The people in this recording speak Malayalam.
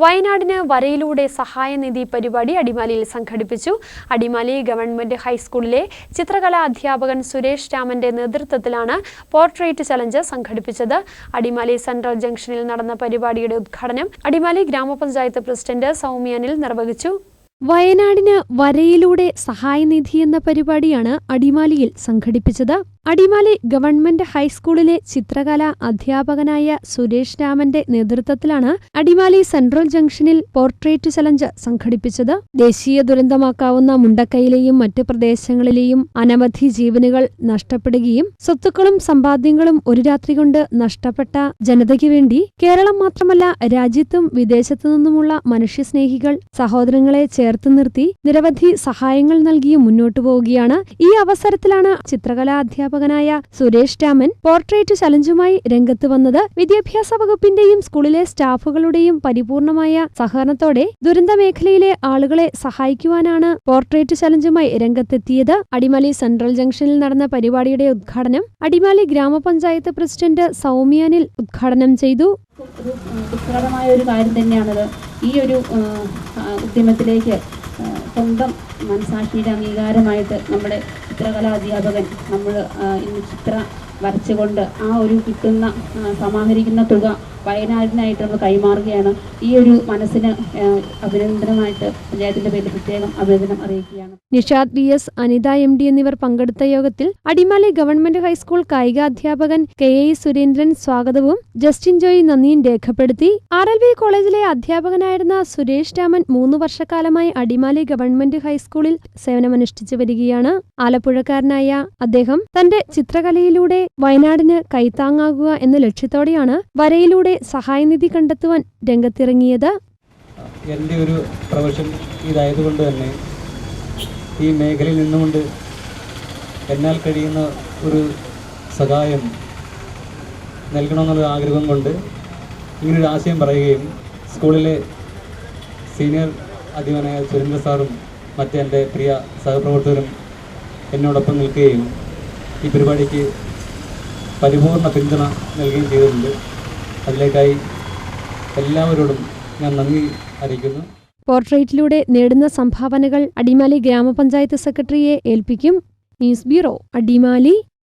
വയനാടിന് വരയിലൂടെ സഹായനിധി പരിപാടി അടിമാലിയിൽ സംഘടിപ്പിച്ചു. അടിമാലി ഗവൺമെന്റ് ഹൈസ്കൂളിലെ ചിത്രകലാ അധ്യാപകൻ സുരേഷ് രാമന്റെ നേതൃത്വത്തിലാണ് പോർട്രേറ്റ് ചലഞ്ച് സംഘടിപ്പിച്ചത്. അടിമാലി സെൻട്രൽ ജംഗ്ഷനിൽ നടന്ന പരിപാടിയുടെ ഉദ്ഘാടനം അടിമാലി ഗ്രാമപഞ്ചായത്ത് പ്രസിഡന്റ് സൗമ്യാനിൽ നിർവഹിച്ചു. വയനാടിന് വരയിലൂടെ സഹായനിധി എന്ന പരിപാടിയാണ് അടിമാലിയിൽ സംഘടിപ്പിച്ചത്. അടിമാലി ഗവൺമെന്റ് ഹൈസ്കൂളിലെ ചിത്രകലാ അധ്യാപകനായ സുരേഷ് രാമന്റെ നേതൃത്വത്തിലാണ് അടിമാലി സെൻട്രൽ ജംഗ്ഷനിൽ പോർട്രേറ്റ് ചലഞ്ച് സംഘടിപ്പിച്ചത്. ദേശീയ ദുരന്തമാക്കാവുന്ന മുണ്ടക്കൈയിലെയും മറ്റ് പ്രദേശങ്ങളിലെയും അനവധി ജീവനുകൾ നഷ്ടപ്പെടുകയും സ്വത്തുക്കളും സമ്പാദ്യങ്ങളും ഒരു രാത്രി കൊണ്ട് നഷ്ടപ്പെട്ട ജനതയ്ക്ക് വേണ്ടി കേരളം മാത്രമല്ല രാജ്യത്തും വിദേശത്തു നിന്നുമുള്ള മനുഷ്യസ്നേഹികൾ സഹോദരങ്ങളെ ചേർത്ത് നിർത്തി നിരവധി സഹായങ്ങൾ നൽകി മുന്നോട്ടു പോവുകയാണ്. ഈ അവസരത്തിലാണ് ചിത്രകലാ അധ്യാപകനായ സുരേഷ് രാമൻ പോർട്രേറ്റ് ചലഞ്ചുമായി രംഗത്ത് വന്നത് വിദ്യാഭ്യാസ വകുപ്പിന്റെയും സ്കൂളിലെ സ്റ്റാഫുകളുടെയും പരിപൂർണമായ സഹകരണത്തോടെ ദുരന്തമേഖലയിലെ ആളുകളെ സഹായിക്കുവാനാണ് പോർട്രേറ്റ് ചലഞ്ചുമായി രംഗത്തെത്തിയത്. അടിമാലി സെൻട്രൽ ജംഗ്ഷനിൽ നടന്ന പരിപാടിയുടെ ഉദ്ഘാടനം അടിമാലി ഗ്രാമപഞ്ചായത്ത് പ്രസിഡന്റ് സൗമ്യാനിൽ ഉദ്ഘാടനം ചെയ്തു. ഒരു കാര്യം തന്നെയാണത് ഈ ഒരു ഉദ്യമത്തിലേക്ക് സ്വന്തം മനസാക്ഷിയുടെ അംഗീകാരമായിട്ട് നമ്മുടെ ചിത്രകലാ അധ്യാപകൻ നമ്മൾ ഇന്ന് ചിത്രം വരച്ചുകൊണ്ട് ആ ഒരു കിട്ടുന്ന സമാഹരിക്കുന്ന തുക വയനാടിനായിട്ട് നമ്മൾ കൈമാറുകയാണ്. ഈ ഒരു മനസ്സിന് അഭിനന്ദനമായിട്ട് പഞ്ചായത്തിന്റെ പേരിൽ പ്രത്യേകം അഭിനന്ദനം അറിയിക്കുകയാണ്. Nishad B S Anitha M D എന്നിവർ പങ്കെടുത്ത യോഗത്തിൽ അടിമാലി ഗവൺമെന്റ് ഹൈസ്കൂൾ കായികാധ്യാപകൻ കെ എ സുരേന്ദ്രൻ സ്വാഗതവും ജസ്റ്റിൻ ജോയി നന്ദിയും രേഖപ്പെടുത്തി. ആർ എൽ വി കോളേജിലെ അധ്യാപകനായിരുന്ന സുരേഷ് രാമൻ മൂന്ന് വർഷക്കാലമായി അടിമാലി ഗവൺമെന്റ് ഹൈസ്കൂളിൽ സേവനമനുഷ്ഠിച്ചു വരികയാണ്. ആലപ്പുഴക്കാരനായ അദ്ദേഹം തന്റെ ചിത്രകലയിലൂടെ വയനാടിന് കൈത്താങ്ങാകുക എന്ന ലക്ഷ്യത്തോടെയാണ് വരയിലൂടെ സഹായനിധി കണ്ടെത്തുവാൻ രംഗത്തിറങ്ങിയത്. എന്റെ ഒരു പ്രൊഫഷൻ ഇതായതുകൊണ്ട് തന്നെ ഈ മേഖലയിൽ നിന്നുകൊണ്ട് എന്നാൽ കഴിയുന്ന ഒരു സഹായം നൽകണമെന്നുള്ള ആഗ്രഹം കൊണ്ട് ഇങ്ങനൊരു ആശയം പറയുകയും സ്കൂളിലെ സീനിയർ അധ്യാപനായ സുരേന്ദ്ര സാറും മറ്റ് എന്റെ പ്രിയ സഹപ്രവർത്തകരും എന്നോടൊപ്പം നിൽക്കുകയും ഈ പരിപാടിക്ക് പരിപൂർണ പിന്തുണ നൽകുകയും ചെയ്തിട്ടുണ്ട്. അതിലേക്കായി എല്ലാവരോടും ഞാൻ നന്ദി അറിയിക്കുന്നു. പോർട്രേറ്റിലൂടെ നേടുന്ന സംഭാവനകൾ അടിമാലി ഗ്രാമപഞ്ചായത്ത് സെക്രട്ടറിയെ ഏൽപ്പിക്കും. News bureau Adimali.